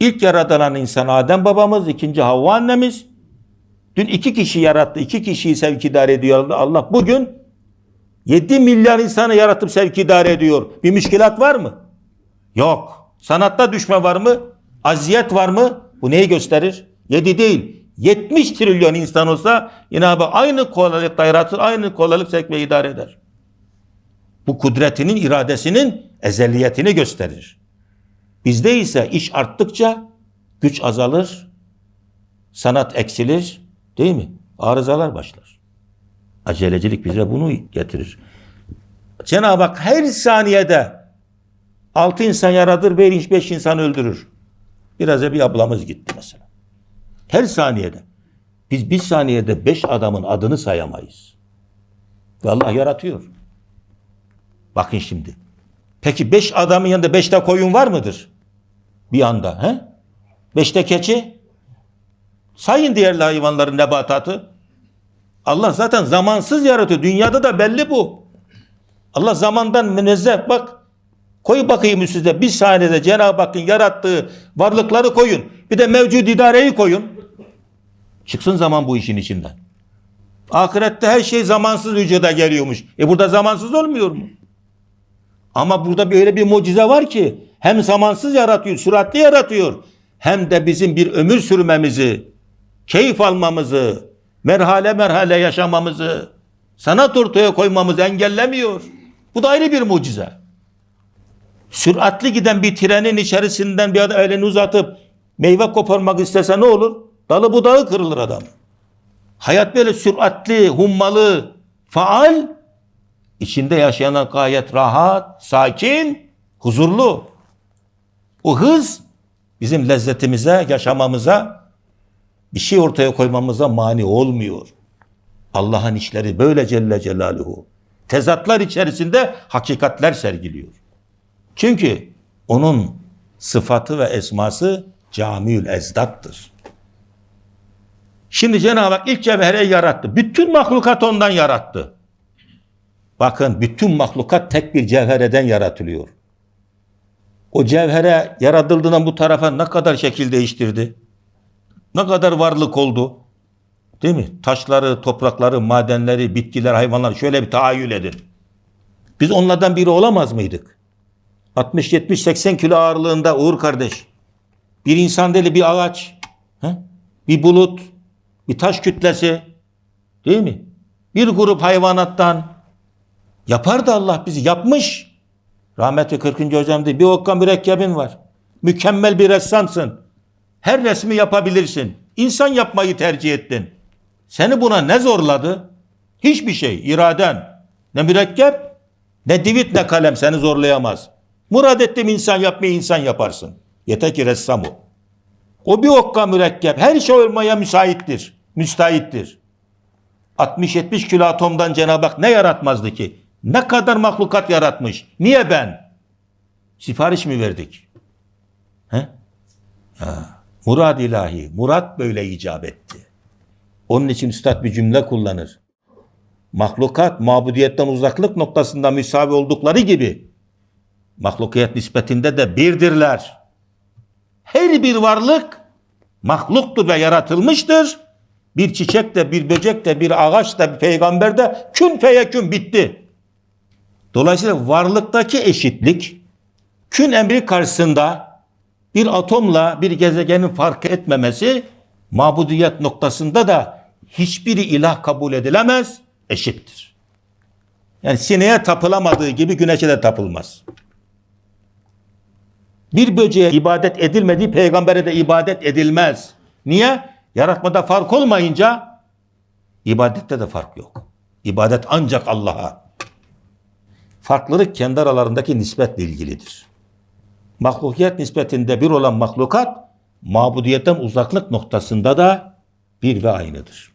İlk yaratılan insan Adem babamız, ikinci Havva annemiz. Dün iki kişi yarattı, iki kişiyi sevk idare ediyor Allah. Bugün 7 milyar insanı yaratıp sevk idare ediyor. Bir müşkilat var mı? Yok. Sanatta düşme var mı? Aziyet var mı? Bu neyi gösterir? 7 değil. 70 trilyon insan olsa abi aynı kolaylıkla yaratır, aynı kolaylık sevk ve idare eder. Bu kudretinin, iradesinin ezeliyetini gösterir. Bizde ise iş arttıkça güç azalır, sanat eksilir, değil mi? Arızalar başlar. Acelecilik bize bunu getirir. Cenab-ı Hak her saniyede altı insan yaratır, beş, beş insan öldürür. Biraz bir ablamız gitti mesela. Her saniyede. Biz bir saniyede beş adamın adını sayamayız. Ve Allah yaratıyor. Bakın şimdi. Peki beş adamın yanında beşte koyun var mıdır? Bir anda. He? Beşte keçi. Sayın diğer hayvanların nebatatı. Allah zaten zamansız yaratıyor. Dünyada da belli bu. Allah zamandan münezzeh bak. Koy bakayım üstüne bir saniyede Cenab-ı Hakk'ın yarattığı varlıkları koyun. Bir de mevcud idareyi koyun. Çıksın zaman bu işin içinden. Ahirette her şey zamansız vücuda geliyormuş. E burada zamansız olmuyor mu? Ama burada böyle bir mucize var ki hem zamansız yaratıyor, süratli yaratıyor. Hem de bizim bir ömür sürmemizi, keyif almamızı, merhale merhale yaşamamızı, sanat ortaya koymamızı engellemiyor. Bu da ayrı bir mucize. Süratli giden bir trenin içerisinden bir adam elini uzatıp meyve koparmak istese ne olur? Dalı budağı kırılır adam. Hayat böyle süratli, hummalı, faal, içinde yaşayan gayet rahat, sakin, huzurlu. O hız bizim lezzetimize, yaşamamıza, bir şey ortaya koymamıza mani olmuyor. Allah'ın işleri böyle Celle Celaluhu. Tezatlar içerisinde hakikatler sergiliyor. Çünkü onun sıfatı ve esması camiül ezdattır. Şimdi Cenab-ı Hak ilk cevheri yarattı. Bütün mahlukat ondan yarattı. Bakın bütün mahlukat tek bir cevhereden yaratılıyor. O cevhere yaratıldığından bu tarafa ne kadar şekil değiştirdi? Ne kadar varlık oldu? Değil mi? Taşları, toprakları, madenleri, bitkiler, hayvanlar şöyle bir tahayyül edin. Biz onlardan biri olamaz mıydık? 60, 70, 80 kilo ağırlığında Uğur kardeş. Bir insan deli bir ağaç. He? Bir bulut. Bir taş kütlesi. Değil mi? Bir grup hayvanattan. Yapardı Allah bizi. Yapmış. Rahmetli 40. hocam diyor. Bir okka mürekkebin var. Mükemmel bir ressamsın. Her resmi yapabilirsin. İnsan yapmayı tercih ettin. Seni buna ne zorladı? Hiçbir şey. iraden. Ne mürekkep, ne divit ne kalem seni zorlayamaz. Murad ettim insan yapmayı insan yaparsın. Yeter ki ressam o. O bir okka mürekkep her şey olmaya müsaittir. Müstahittir. 60-70 kilo atomdan Cenab-ı Hak ne yaratmazdı ki? Ne kadar mahlukat yaratmış. Niye ben? Sipariş mi verdik? He? Ha. Murad ilahi. Murat böyle icap etti. Onun için üstad bir cümle kullanır. Mahlukat mabudiyetten uzaklık noktasında müsavi oldukları gibi mahlukiyet nispetinde de birdirler. Her bir varlık mahluktur ve yaratılmıştır. Bir çiçek de, bir böcek de, bir ağaç da, bir peygamber de kün feyekün bitti. Dolayısıyla varlıktaki eşitlik kün emri karşısında bir atomla bir gezegenin fark etmemesi mabudiyet noktasında da hiçbiri ilah kabul edilemez, eşittir. Yani sineğe tapılamadığı gibi güneşe de tapılmaz. Bir böceğe ibadet edilmediği peygambere de ibadet edilmez. Niye? Yaratmada fark olmayınca ibadette de fark yok. İbadet ancak Allah'a. Farklılık kendi aralarındaki nispetle ilgilidir. Mahlukiyet nispetinde bir olan mahlukat mabudiyetten uzaklık noktasında da bir ve aynıdır.